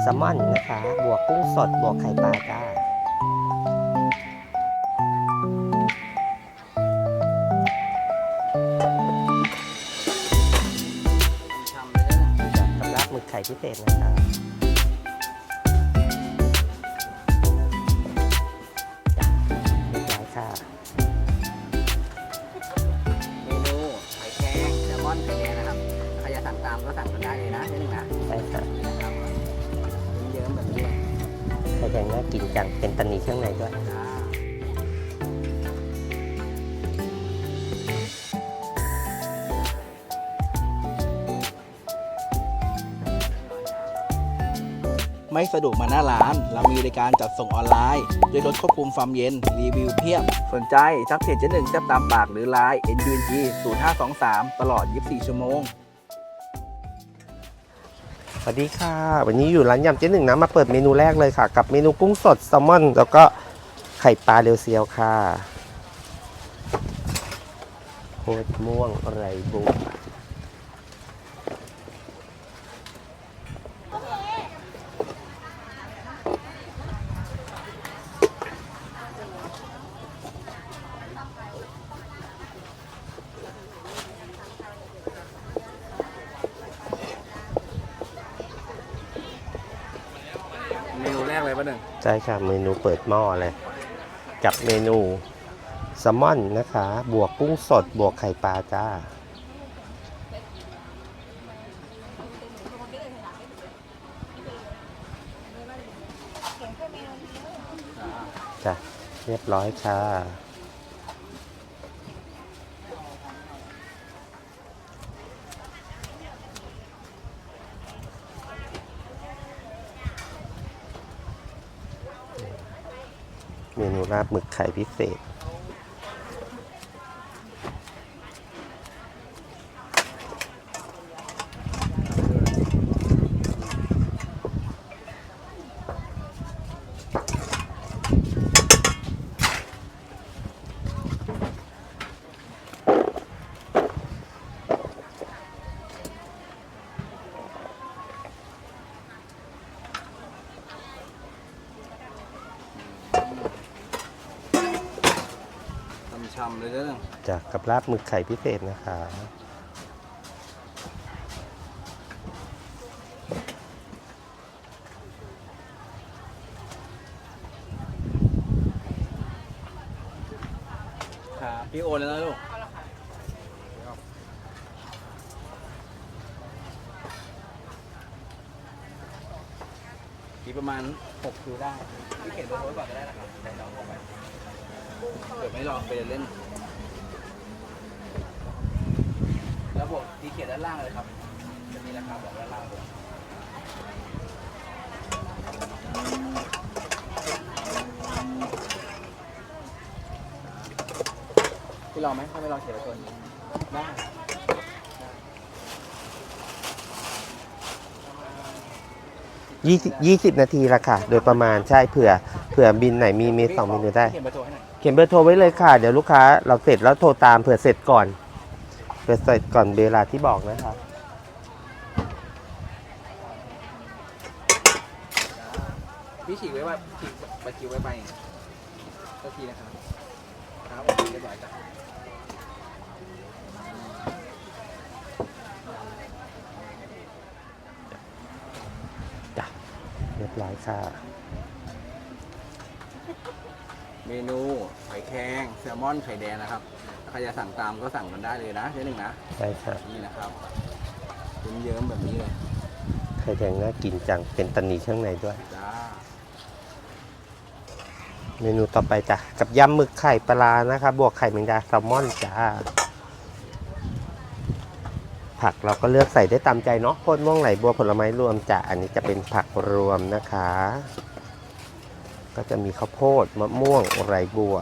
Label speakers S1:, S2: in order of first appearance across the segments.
S1: แซลมอนนะคะ บวกกุ้งสด บวกไข่ปลาจ้า
S2: ทำเลยนะ
S1: จากกำลับหมึกไข่พิเศษนะคะจ้ะเรียบร้อยค่ะ
S2: เมนูหอยแครงแซลมอนไข่แดง สั่งตามก็สั่งกันได้เลยนะนี่หนึ่งนะ
S1: ใช่ค่ะ
S2: นี่นะครับเยิ้มๆแบบนี้
S1: ไข่แดงน่ากินจังเป็นตันนีเครื่องในด้วย
S2: จ้า
S3: ไม่สะดวกมาหน้าร้าน เรามีบริการจัดส่งออนไลน์ ด้วยรถควบคุมความเย็น รีวิวเพียบ สนใจทักเพจเจ๊หนึ่งแซ่บตามปากหรือไลน์ NUNG 0523 ตลอด 24 ชั่วโมง
S1: สวัสดีค่ะ วันนี้อยู่ร้านยำเจ๊หนึ่งนะมาเปิดเมนูแรกเลยค่ะ กับเมนูกุ้งสดแซลมอน แล้วก็ไข่ปลาเรียวเซียวค่ะโคตรม่วงไรบุก
S3: เมนูแรกเลย ป่ะหนึ่ง
S1: ใช่ค่ะเมนูเปิดหม้อเลย กับเมนูแซลมอนนะคะ บวกกุ้งสด บวกไข่ปลาจ้า จ้ะเรียบร้อยค่ะ เมนูราบหมึกไข่พิเศษ
S3: ช่ำๆ เลยเด้อ
S1: จากกับลาบหมึกไข่พิเศษนะคะ
S3: ครับพี่โอนแล้วนะลูกกี่ประมาณ6คิวได้พี่เขียนเบอร์โทรไว้ก่อนก็ได้นะครับใส่น้องเข้าไปเดี๋ยวไม่ลองไปเล่น บวกดีเขียนด้านล่างเลยครับ จะมีราคาบอกด้านล่างด้วยพี่ลองไหมถ้าไม่ลองเขียนไว้ตัวนี้ได้
S1: ยี่สิบยี่สิบนาทีละค่ะ โดยประมาณใช่เผื่อเผื่อบินไหนมีเมสองเมนูได้
S3: เขียนเบอร์โทรให้หน่อย
S1: เขียนเบอร์โทรไว้เลยค่ะ เดี๋ยวลูกค้าเราเสร็จแล้วโทรตามเผื่อเสร็จก่อน เผื่อเสร็จก่อนเวลาที่บอกนะครับ
S3: พี่ฉีกไว้ว่าฉีกบัตรคิวไว้ไปสักทีนะครับครับโอเคเรียบร้อยจ้ะ
S1: เรียบร้อยค่ะ
S3: เมนูหอยแครงแซลมอนไข่แดงนะครับ ใครจะสั่งตามก็สั่งกันได้เลยนะเจ๊หนึ่งนะ
S1: ใช่ค่ะ
S3: นี่นะครับเยิ้มๆแบบนี้เลย
S1: ไข่แดงน่ากินจัง เป็นตันนีข้างในด้วย
S3: จ้า
S1: เมนูต่อไปจ้ะ กับยำหมึกไข่ปลานะคะบวกไข่แมงดาแซลมอนจ้า ผักเราก็เลือกใส่ได้ตามใจเนาะโคตรม่วงไหลบัวผลไม้รวมจ้ะ อันนี้จะเป็นผักรวมนะคะ ก็จะมีข้าวโพดมะม่วงไรบัว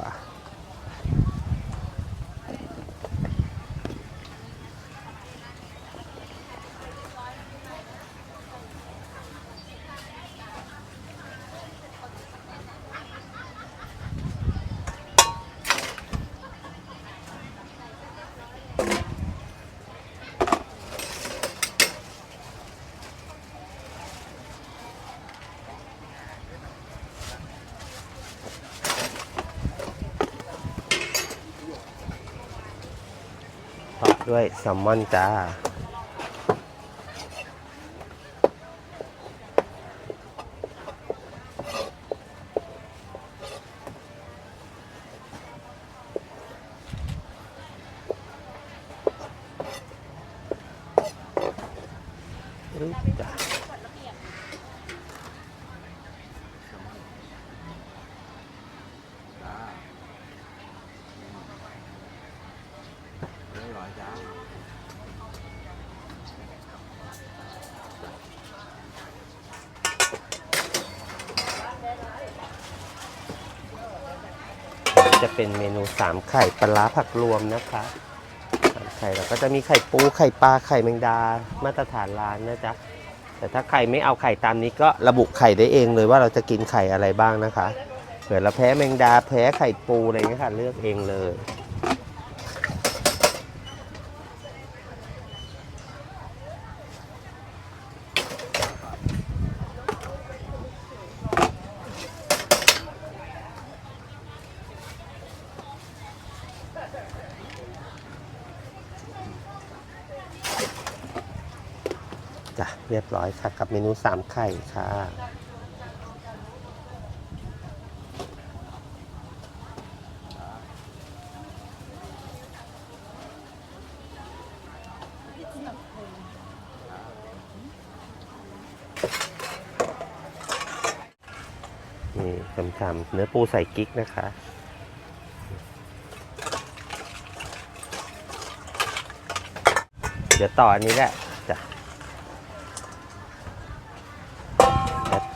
S1: ด้วยแซลมอนจ้า
S3: ร้อยจ้า
S1: จะเป็นเมนูสามไข่ปลาร้าผักรวมนะคะสามไข่เราก็จะมีไข่ปูไข่ปลาไข่แมงดามาตรฐานร้านนะจ๊ะแต่ถ้าใครไม่เอาไข่ตามนี้ก็ระบุไข่ได้เองเลยว่าเราจะกินไข่อะไรบ้างนะคะเผื่อเราแพ้แมงดาแพ้ไข่ปูอะไรเงี้ยค่ะเลือกเองเลย จ้ะเรียบร้ อยค่ะ กับเมนูสามไข่ค่ะ นี่ชำๆเนื้อปูใส่กิ๊กนะคะเดี๋ยวต่ออันนี้แหละ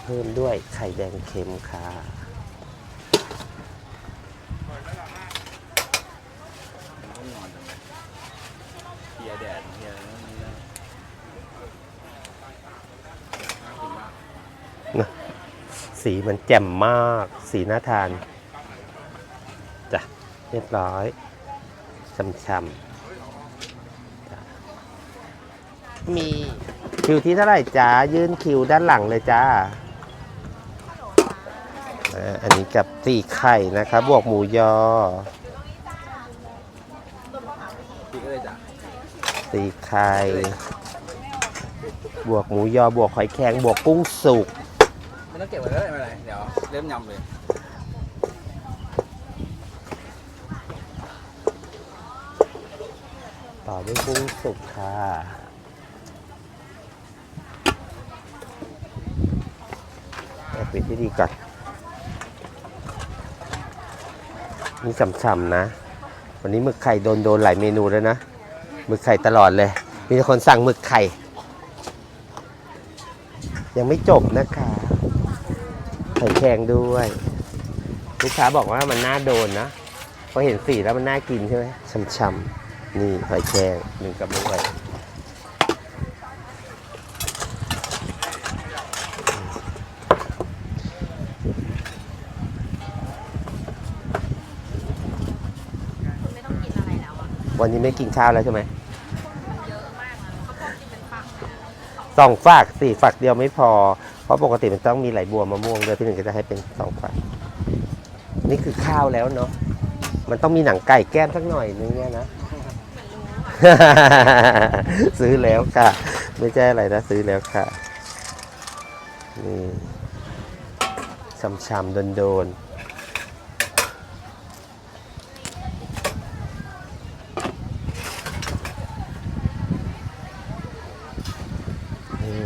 S1: เพิ่มด้วยไข่แดงเค็มค่ะ
S3: ต้องนอนจังเลยเฮียแดดเฮียอะไรนั่นนี่นะน่ากินมาก
S1: สีมันแจ่มมาก สีน่าทาน จ้ะ เรียบร้อยช่ำๆจ้ะมีคิวที่เท่าไหร่จ้า ยื่นคิวด้านหลังเลยจ้า อ่าอันนี้กับสี่ไข่นะคะบวกหมูยอ
S3: พี่ก็เลยจ้ะ
S1: สี่ไข่บวกหมูยอบวกหอยแครงบวกกุ้งสุก
S3: ไม่ต้องเก็บไว้เลยไม่เป็นไรเดี๋ยวเริ่มยำเลย
S1: ต่อด้วยกุ้งสุกค่ะแอบปิดที่ดีก่อน นี่ฉ่ำๆนะ วันนี้หมึกไข่โดนโดนหลายเมนูแล้วนะหมึกไข่ตลอดเลย มีคนสั่งหมึกไข่ ยังไม่จบนะคะไข่แข็งด้วยลูกค้าบอกว่ามันน่าโดนนะพราะเห็นสีแล้วมันน่ากินใช่ไหมช่ำๆนี่หอยแครงหนึ่งกับมือไวันนี้ไม่กินข้าวแล้วใช่ไหมสองฝากสี่ฝักเดียวไม่พอ เพราะปกติมันต้องมีไหลบัวมะม่วงด้วยพี่หนึ่งก็จะให้เป็นสองฝักนี่คือข้าวแล้วเนาะมันต้องมีหนังไก่แก้มสักหน่อยนึงเนี่ยนะซื้อแล้วค่ะ ไม่ใช่อะไรนะซื้อแล้วค่ะนี่ช้ำๆโดนๆนี่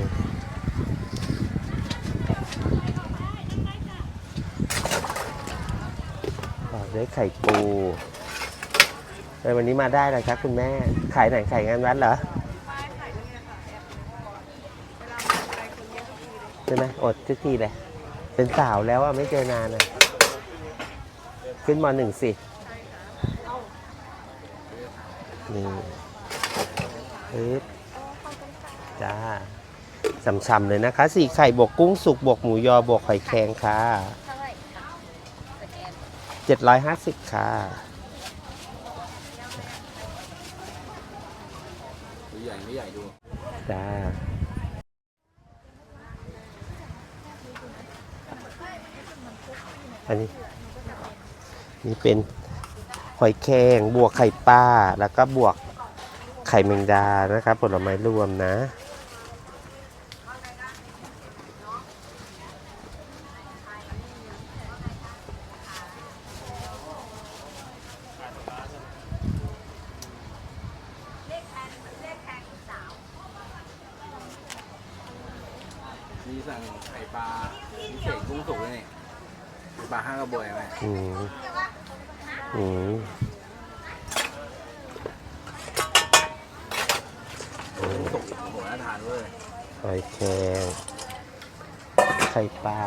S1: ต่อด้วยไข่ปูเออวันนี้มาได้เลยครับคุณแม่ ขายไหนขายงานวัดเหรอใช่ไหมอดทุกทีเลย เป็นสาวแล้วอะไม่เจอนานอะขึ้นมหนึ่งสินี่ปึ๊บจ้าฉ่ำๆเลยนะคะ สี่ไข่บวกกุ้งสุกบวกหมูยอบวกหอยแครงค่ะเจ็ดร้อยห้าสิบค่ะ
S3: ใหญ่ไม่ใหญ่ดู
S1: จ้าอันนี้ นี่เป็นหอยแครงบวกไข่ปลาแล้วก็บวกไข่แมงดานะครับผลไม้รวมนะ
S3: มีสั่งไข่ ปลาพิเศษกุ้งสุกเลยนี่ปลาห้างกระบวยไหม
S1: อืมอืม
S3: กุ้งสุกโอ้โหน่าทานเว้ย
S1: หอยแครงไข่ปลา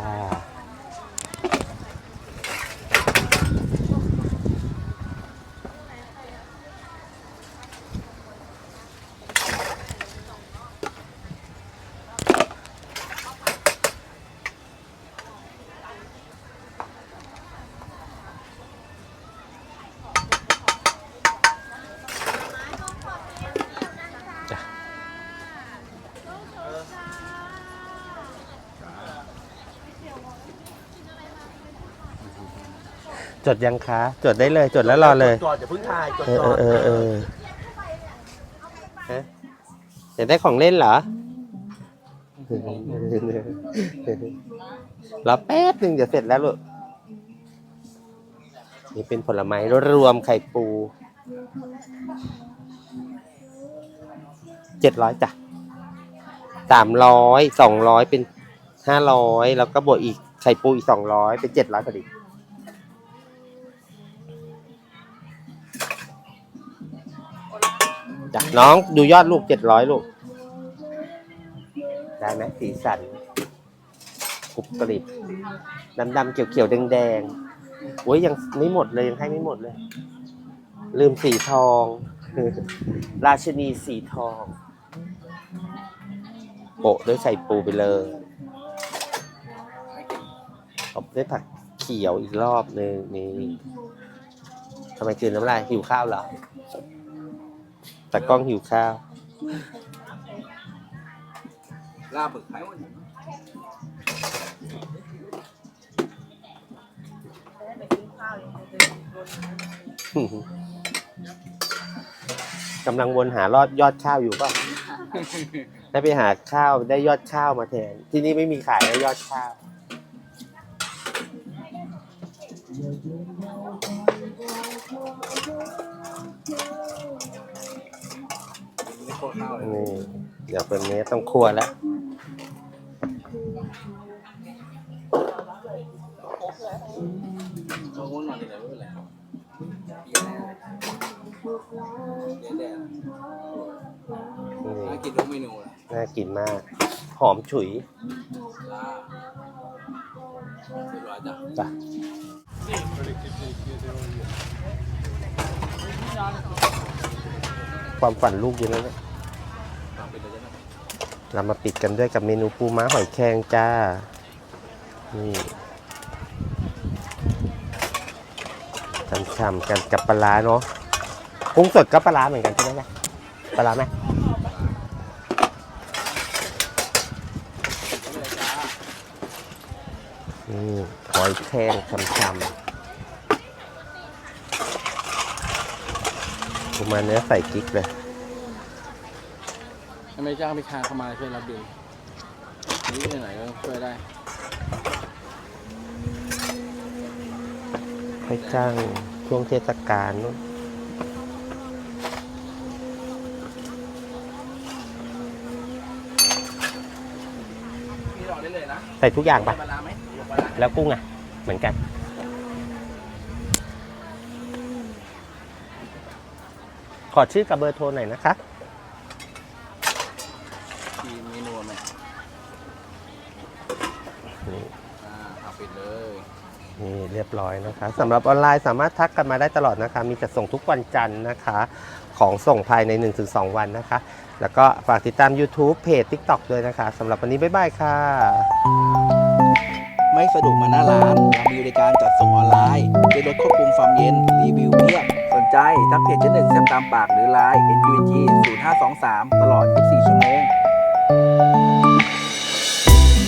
S1: จดยังคะ จดได้เลย จดแล้วรอเลย
S3: จอดอย่าเพิ่งถ่ายจด
S1: เออ
S3: จอด
S1: เออเออฮะอยากได้ของเล่นเหรอ รอแป๊บหนึ่งเดี๋ยวเสร็จแล้วลูก นี่เป็นผลไม้รวมไข่ปูเจ็ดร้อยจ้ะสามร้อยสองร้อยเป็นห้าร้อยแล้วก็บวกอีกไข่ปูอีกสองร้อยเป็นเจ็ดร้อยพอดี น้องดูยอดลูกเจ็ดร้อยลูก ได้ไหมสีสันกรุบกริบดำดำเขียวเขียวแดงแดงโอ้ยยังไม่หมดเลยยังให้ไม่หมดเลย ลืมสีทอง ราชนีสีทอง โปะด้วยใส่ปูไปเลยตบด้วยผักเขียวอีกรอบหนึ่งนี่ทำไมคืนน้ำลายหิวข้าวเหรอ แต่กล้องหิวข้าว
S3: ลาบหมึกไข่
S1: กำลังวนหารอดยอดข้าวอยู่ป่ะได้ไปหาข้าวได้ยอดข้าวมาแทน ที่นี่ไม่มีขายแล้วยอดข้าว
S3: ไม่ โคตรข้าวเลย
S1: นี่เดี๋ยวเป็นนี้ต้องครัวแล้ว
S3: โชว์ง่วงนอนดีเลยไม่เป็นไรเดี๋ยวแดดเดี๋ยวแดด
S1: นี่
S3: น่ากินทุกเมนูเลย
S1: น่ากินมาก หอมฉุย
S3: ลาบเรียบร้อยจ้ะ
S1: จ้ะความฝันลูกอยู่แล้วเนี่ย
S3: ตามไปเลยจ้ะ
S1: เรามาปิดกันด้วยกับเมนูปูม้าหอยแครงจ้า นี่ช่ำๆกันกับปลาเนาะกุ้งสดก็ปลาเหมือนกันใช่ไหมล่ะปลาไหมนี่หอยแครงช่ำๆปูม้าเนื้อใส่กิ๊กเลย
S3: ทำไมจ้างพี่คางเข้ามาช่วยรับบิลนี่ไหนๆก็ช่วยได้
S1: ค่อยจ้างช่วงเทศกาลนู้น
S3: พี่รอได้เลยนะ
S1: ใส่ทุกอย่างปะ
S3: ปลาร้าไหมยกปลาร้า
S1: แล้วกุ้งอะ เหมือนกัน ขอชื่อกับเบอร์โทรหน่อยนะคะ
S3: มีเมนูไหม
S1: นี่
S3: อ่าเอาปิดเลย
S1: นี่เรียบร้อยนะคะสำหรับออนไลน์สามารถทักกันมาได้ตลอดนะคะ มีจัดส่งทุกวันจันทร์นะคะ ของส่งภายใน 1-2 วันนะคะ แล้วก็ฝากติดตาม YouTube เพจ TikTok ด้วยนะคะสำหรับวันนี้ บ๊ายบายค่ะ
S3: ไม่สะดวกมาหน้าร้านเรามีบริการจัดส่งออนไลน์ด้วยรถควบคุมความเย็น รีวิวเพียบสนใจทักเพจเจ๊หนึ่งแซมตามปากหรือไลน์ NUG 0523 ตลอด 24 ชั่วโมง